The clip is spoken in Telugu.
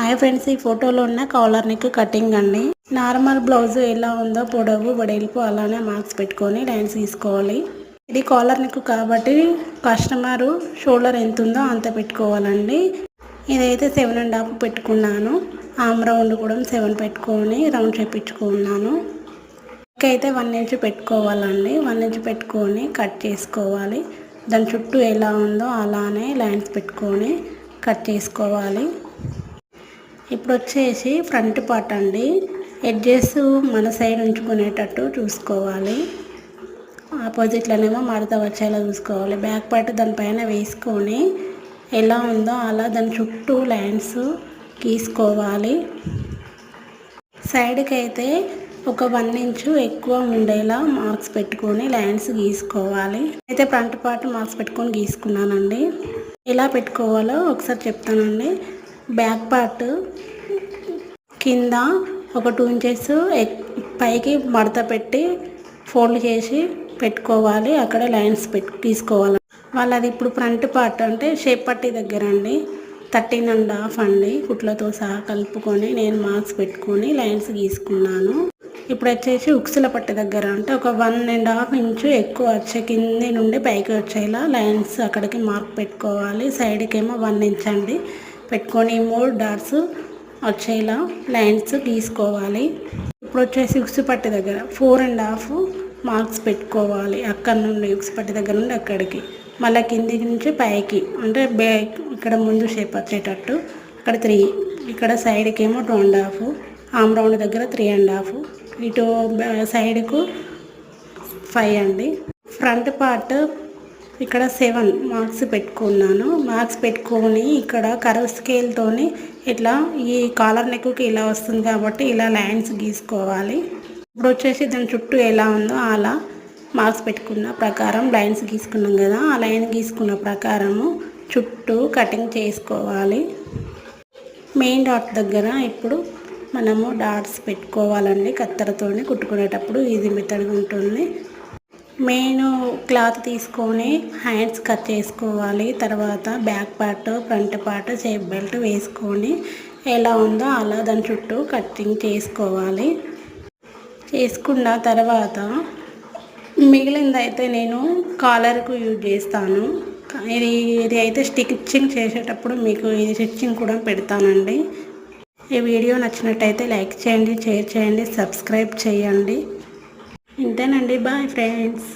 హాయ్ ఫ్రెండ్స్ ఈ ఫోటోలో ఉన్న కాలర్ నెక్ కటింగ్ అండి. నార్మల్ బ్లౌజ్ ఎలా ఉందో పొడవు వెడల్పు అలానే మార్క్స్ పెట్టుకొని లైన్స్ తీసుకోవాలి. ఇది కాలర్ నెక్ కాబట్టి కస్టమర్ షోల్డర్ ఎంత ఉందో అంత పెట్టుకోవాలండి. ఇదైతే సెవెన్ అండ్ హాఫ్ పెట్టుకున్నాను. ఆమ్ రౌండ్ కూడా సెవెన్ పెట్టుకొని రౌండ్ చేపించుకున్నాను. అయితే వన్ ఇంచ్ పెట్టుకోవాలండి. వన్ ఇంచ్ పెట్టుకొని కట్ చేసుకోవాలి. దాని చుట్టూ ఎలా ఉందో అలానే లైన్స్ పెట్టుకొని కట్ చేసుకోవాలి. ఇప్పుడు వచ్చేసి ఫ్రంట్ పార్ట్ అండి. ఎడ్జెస్ మన సైడ్ ఉంచుకునేటట్టు చూసుకోవాలి. ఆపోజిట్లోనేమో మడత వచ్చేలా చూసుకోవాలి. బ్యాక్ పార్ట్ దానిపైన వేసుకొని ఎలా ఉందో అలా దాని చుట్టూ లైన్స్ గీసుకోవాలి. సైడ్కి అయితే ఒక వన్ ఇంచు ఎక్కువ ఉండేలా మార్క్స్ పెట్టుకొని లైన్స్ గీసుకోవాలి. అయితే ఫ్రంట్ పార్ట్ మార్క్స్ పెట్టుకొని గీసుకున్నానండి. ఎలా పెట్టుకోవాలో ఒకసారి చెప్తానండి. బ్యాక్ పార్ట్ కింద ఒక టూ ఇంచెస్ పైకి మడత పెట్టి ఫోల్డ్ చేసి పెట్టుకోవాలి. అక్కడ లైన్స్ పెట్టు తీసుకోవాలి. వాళ్ళు అది ఇప్పుడు ఫ్రంట్ పార్ట్ అంటే షేప్ పట్టి దగ్గర అండి. థర్టీన్ అండ్ హాఫ్ అండి. కుట్లతో సహా కలుపుకొని నేను మార్క్స్ పెట్టుకొని లైన్స్ గీసుకున్నాను. ఇప్పుడు వచ్చేసి ఉక్సుల పట్టి దగ్గర అంటే ఒక వన్ అండ్ హాఫ్ ఇంచు ఎక్కువ వచ్చే కింది నుండి పైకి వచ్చేలా లైన్స్ అక్కడికి మార్క్ పెట్టుకోవాలి. సైడ్కి ఏమో వన్ ఇంచ్ అండి. పెట్టుకొని మూడు డాట్స్ వచ్చేలా లైన్స్ గీసుకోవాలి ఇప్పుడు వచ్చేసి ఉక్సు పట్టి దగ్గర ఫోర్ అండ్ హాఫ్ మార్క్స్ పెట్టుకోవాలి. అక్కడ నుండి ఉక్సు పట్టి దగ్గర నుండి అక్కడికి. మళ్ళీ కింది నుంచి పైకి. అంటే బే ఇక్కడ ముందు షేప్ వచ్చేటట్టు. అక్కడ త్రీ. ఇక్కడ సైడ్కి ఏమో two and half. Arm round దగ్గర త్రీ అండ్ హాఫ్. ఇటు సైడ్కు ఫైవ్ అండి. ఫ్రంట్ పార్ట్ ఇక్కడ సెవెన్ మార్క్స్ పెట్టుకున్నాను. మార్క్స్ పెట్టుకొని ఇక్కడ కర్వ్ స్కేల్తోని ఇట్లా ఈ కాలర్ నెక్కి ఇలా వస్తుంది కాబట్టి ఇలా లైన్స్ గీసుకోవాలి. ఇప్పుడు వచ్చేసి దాని చుట్టూ ఎలా ఉందో అలా మార్క్స్ పెట్టుకున్న ప్రకారం లైన్స్ గీసుకున్నాం కదా ఆ లైన్ గీసుకున్న ప్రకారము చుట్టూ కటింగ్ చేసుకోవాలి. మెయిన్ డాట్ దగ్గర ఇప్పుడు మనము డాట్స్ పెట్టుకోవాలండి కత్తెరతోనే కుట్టుకునేటప్పుడు ఈజీ మెథడ్ ఉంటుంది. మెయిన్ క్లాత్ తీసుకొని హ్యాండ్స్ కట్ చేసుకోవాలి. తర్వాత back part front part shape belt వేసుకొని ఎలా ఉందో అలా దాని చుట్టూ కటింగ్ చేసుకోవాలి. చేసుకున్న తర్వాత మిగిలిందైతే నేను కాలర్కు యూజ్ చేస్తాను. ఇది ఇది అయితే స్టిచ్చింగ్ చేసేటప్పుడు మీకు ఇది స్టిచ్చింగ్ కూడా పెడతానండి. ఈ వీడియో నచ్చినట్టయితే లైక్ చేయండి షేర్ చేయండి సబ్స్క్రైబ్ చేయండి. ఇంతేనండి. Bye friends